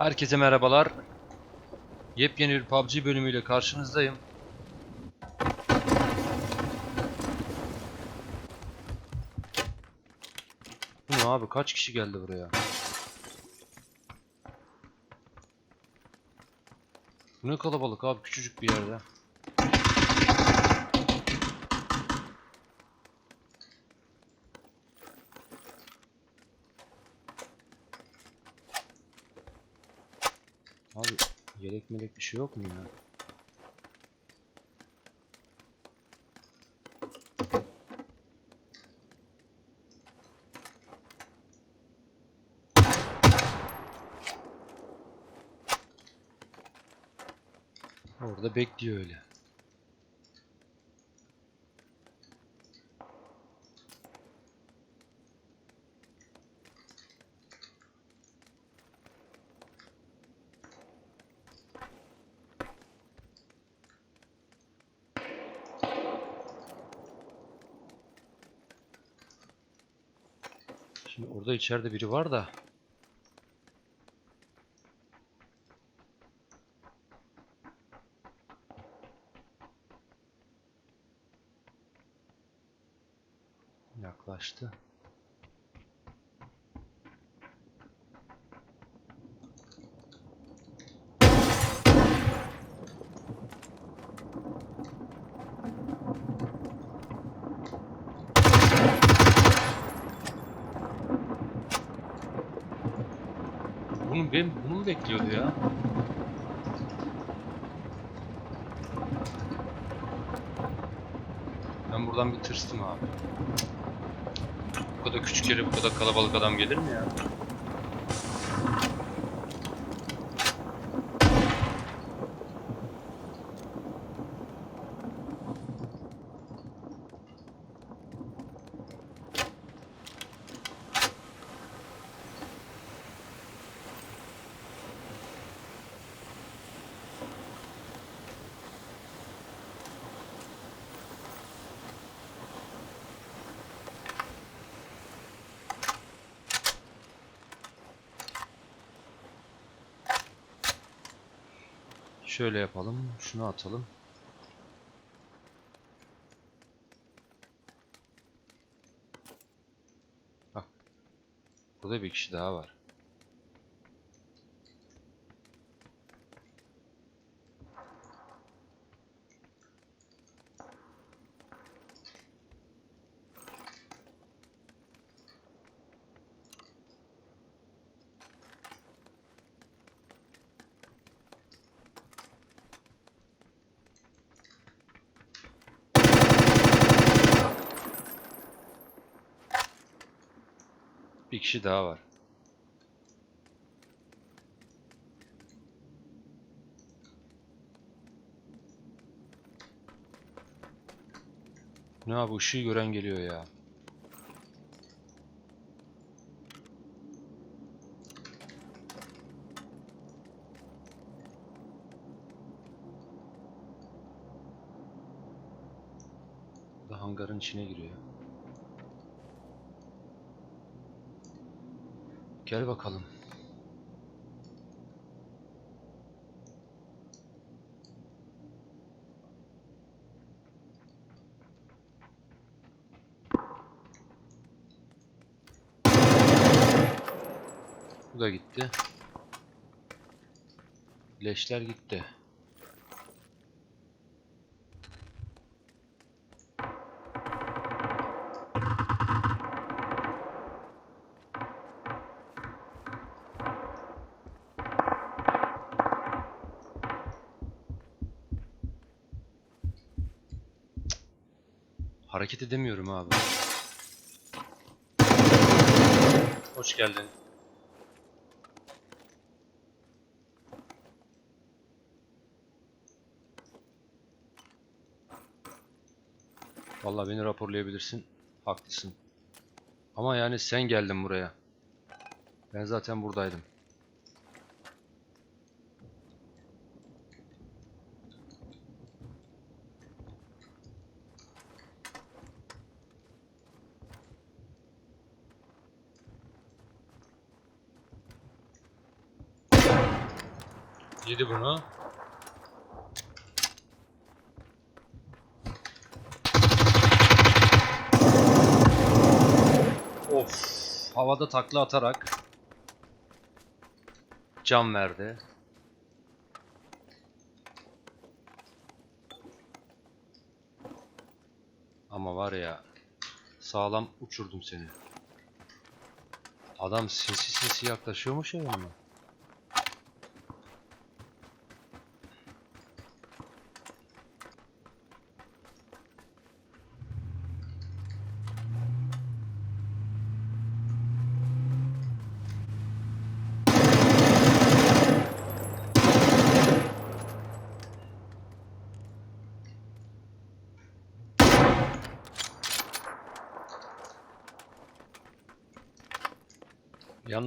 Herkese merhabalar. Yepyeni bir PUBG bölümüyle karşınızdayım. Bu ne abi kaç kişi geldi buraya? Bu ne kalabalık abi küçücük bir yerde. Abi melek bir şey yok mu ya? Orada bekliyor öyle. Orada içeride biri var da. Yaklaştı. Ben bunu mu bekliyordu ya? Ben buradan bir tırstım abi. Bu kadar küçük yere bu kadar kalabalık adam gelir mi ya? Şöyle yapalım. Şunu atalım. Bak. Burada bir kişi daha var. Bir kişi daha var. Ne abi ışığı gören geliyor ya. Da hangarın içine giriyor. Gel bakalım. Bu da gitti. Leşler gitti. Hareket edemiyorum abi. Hoş geldin. Vallahi beni raporlayabilirsin. Haklısın. Ama yani sen geldin buraya. Ben zaten buradaydım. Yedi bunu. Of. Havada takla atarak can verdi. Ama var ya sağlam uçurdum seni. Adam sinsi sinsi yaklaşıyormuş ya yanıma.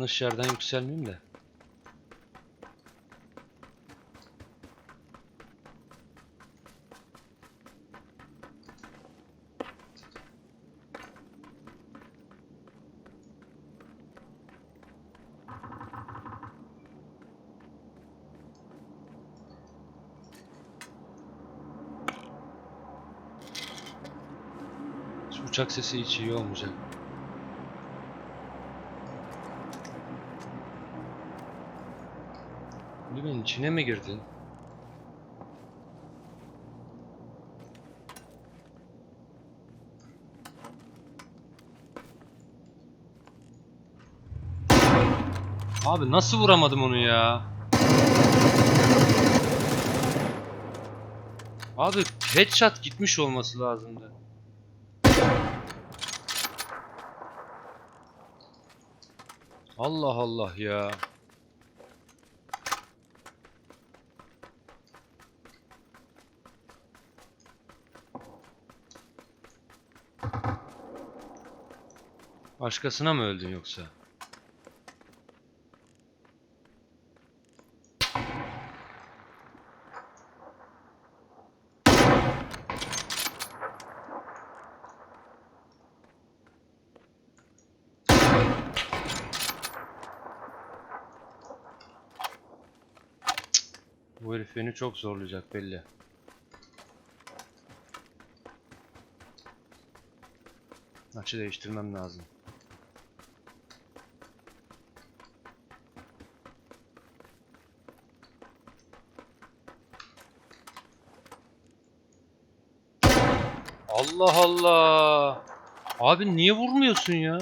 Yanlış yerden yükselmeyeyim de. Şu uçak sesi hiç iyi olmayacak. İçine mi girdin? Abi nasıl vuramadım onu ya? Abi headshot gitmiş olması lazımdı. Allah Allah ya. Başkasına mı öldün yoksa? Bu herif beni çok zorlayacak belli. Açı değiştirmem lazım. Allah Allah. Abi niye vurmuyorsun ya?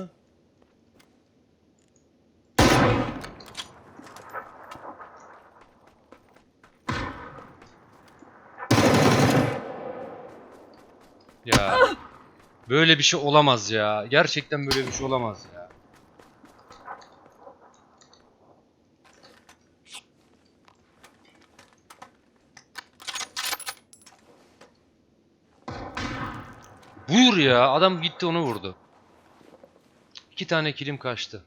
Ya böyle bir şey olamaz ya. Gerçekten böyle bir şey olamaz ya. Buyur ya. Adam gitti onu vurdu. İki tane kilim kaçtı.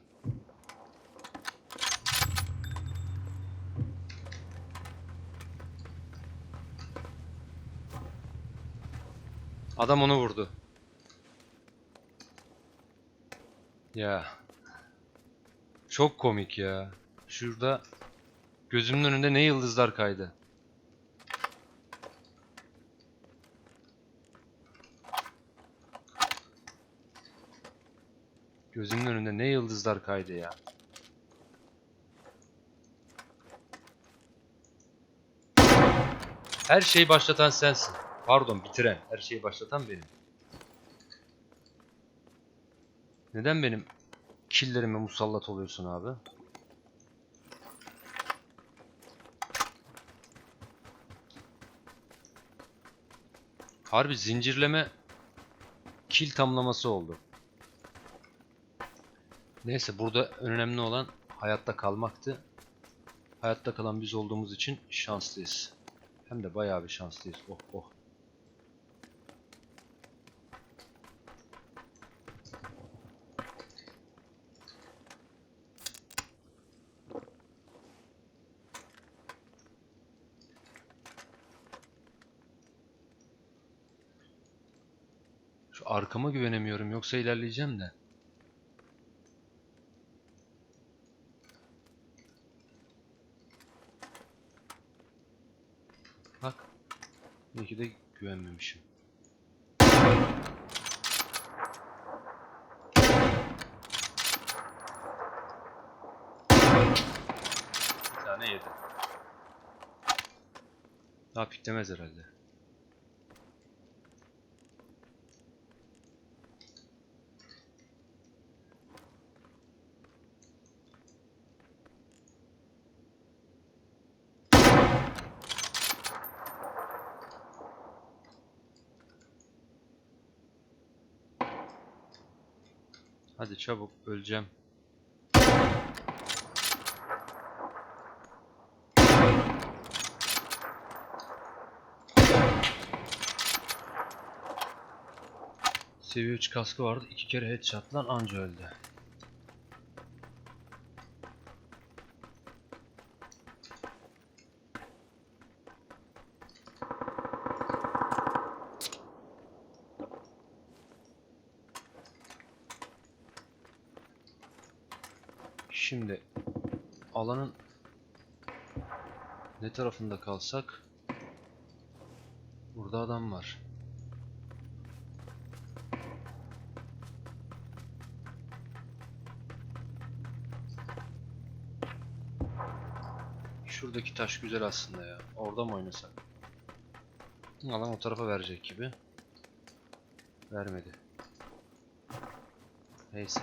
Adam onu vurdu. Ya. Çok komik ya. Şurada gözümün önünde ne yıldızlar kaydı. Gözümün önünde ne yıldızlar kaydı ya. Her şeyi başlatan sensin. Pardon bitiren. Her şeyi başlatan benim. Neden benim killerime musallat oluyorsun abi? Harbi zincirleme kill tamlaması oldu. Neyse burada önemli olan hayatta kalmaktı. Hayatta kalan biz olduğumuz için şanslıyız. Hem de bayağı bir şanslıyız. Oh oh. Şu arkama güvenemiyorum yoksa ilerleyeceğim de. İyi güvenmemişim. Bir tane yedi. Daha piklemez herhalde. Hadi çabuk öleceğim. Seviye 3 kaskı vardı. iki kere headshot'lan anca öldü. Şimdi alanın ne tarafında kalsak burada adam var. Şuradaki taş güzel aslında ya. Orada mı oynasak? Alan o tarafa verecek gibi. Vermedi. Neyse.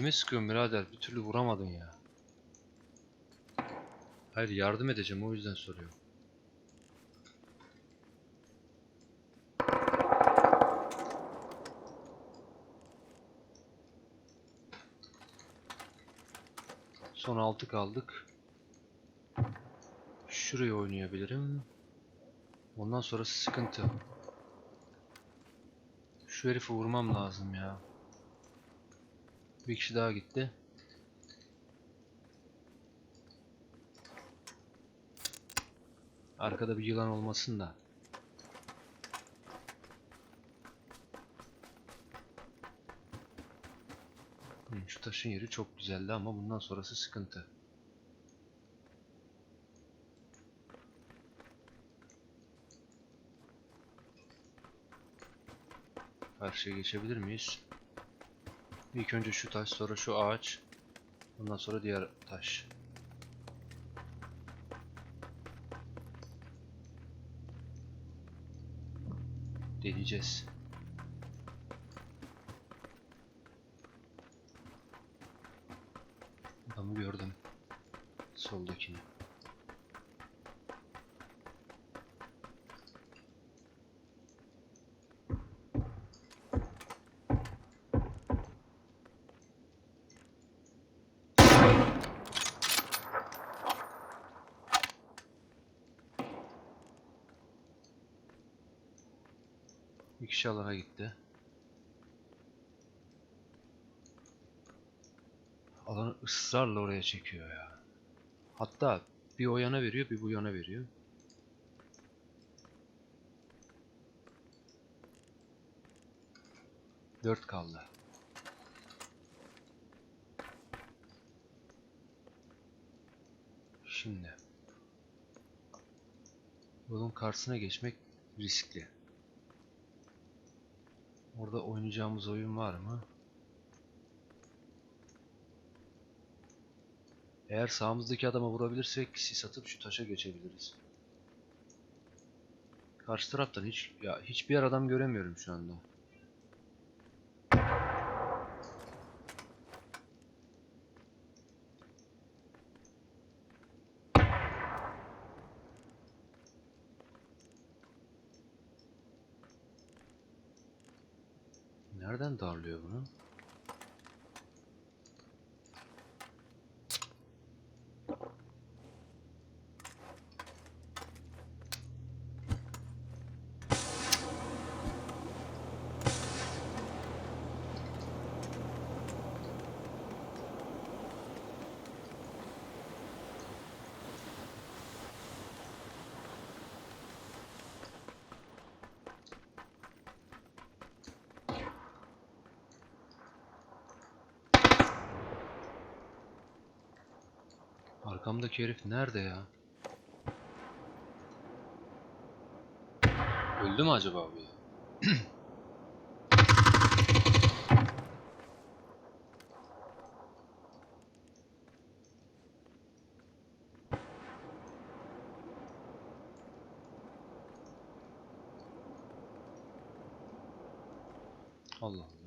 Kime sıkıyorsun birader? Bir türlü vuramadın ya. Hayır yardım edeceğim o yüzden soruyorum. Son 6 kaldık. Şuraya oynayabilirim. Ondan sonrası sıkıntı. Şu herifi vurmam lazım ya. Bir kişi daha gitti. Arkada bir yılan olmasın da. Hı, Şu taşın yeri çok güzeldi ama bundan sonrası sıkıntı. Karşıya geçebilir miyiz? İlk önce şu taş, sonra şu ağaç. Ondan sonra diğer taş. Deneyeceğiz. Adamı gördüm. Soldakini. Bir kişi alana gitti. Alanı ısrarla oraya çekiyor ya. Hatta bir o yana veriyor, bir bu yana veriyor. Dört kaldı. Şimdi yolun karşısına geçmek riskli. Orada oynayacağımız oyun var mı? Eğer sağımızdaki adama vurabilirsek sis atıp şu taşa geçebiliriz. Karşı taraftan hiç ya hiçbir adam göremiyorum şu anda. Darlıyor bunu? Arkamdaki herif nerede ya? Öldü mü acaba bu ya? Allah Allah.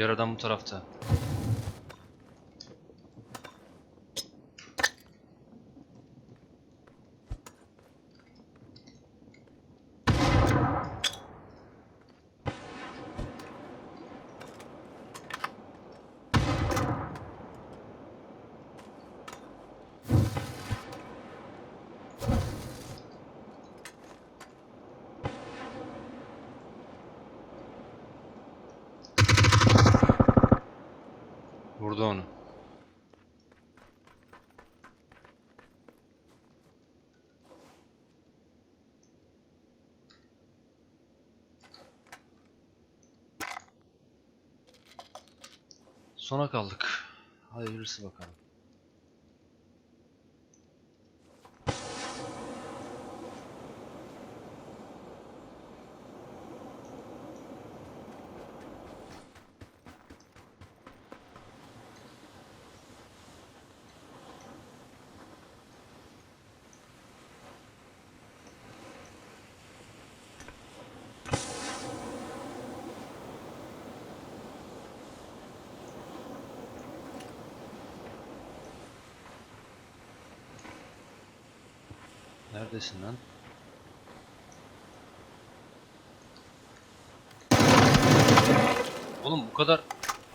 Diğer adam bu tarafta. Vurdu onu. Sona kaldık. Hayırlısı bakalım. Neredesin lan? Oğlum bu kadar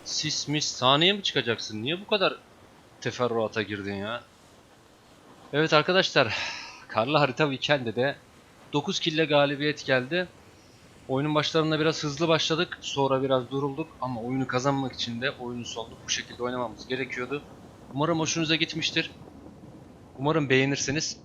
sis mis saniye mi çıkacaksın? Niye bu kadar teferruata girdin ya? Evet arkadaşlar, Karlı Harita Weekend'de de 9 kille galibiyet geldi. Oyunun başlarında biraz hızlı başladık, sonra biraz durulduk ama oyunu kazanmak için de oyunun sonunu bu şekilde oynamamız gerekiyordu. Umarım hoşunuza gitmiştir. Umarım beğenirsiniz.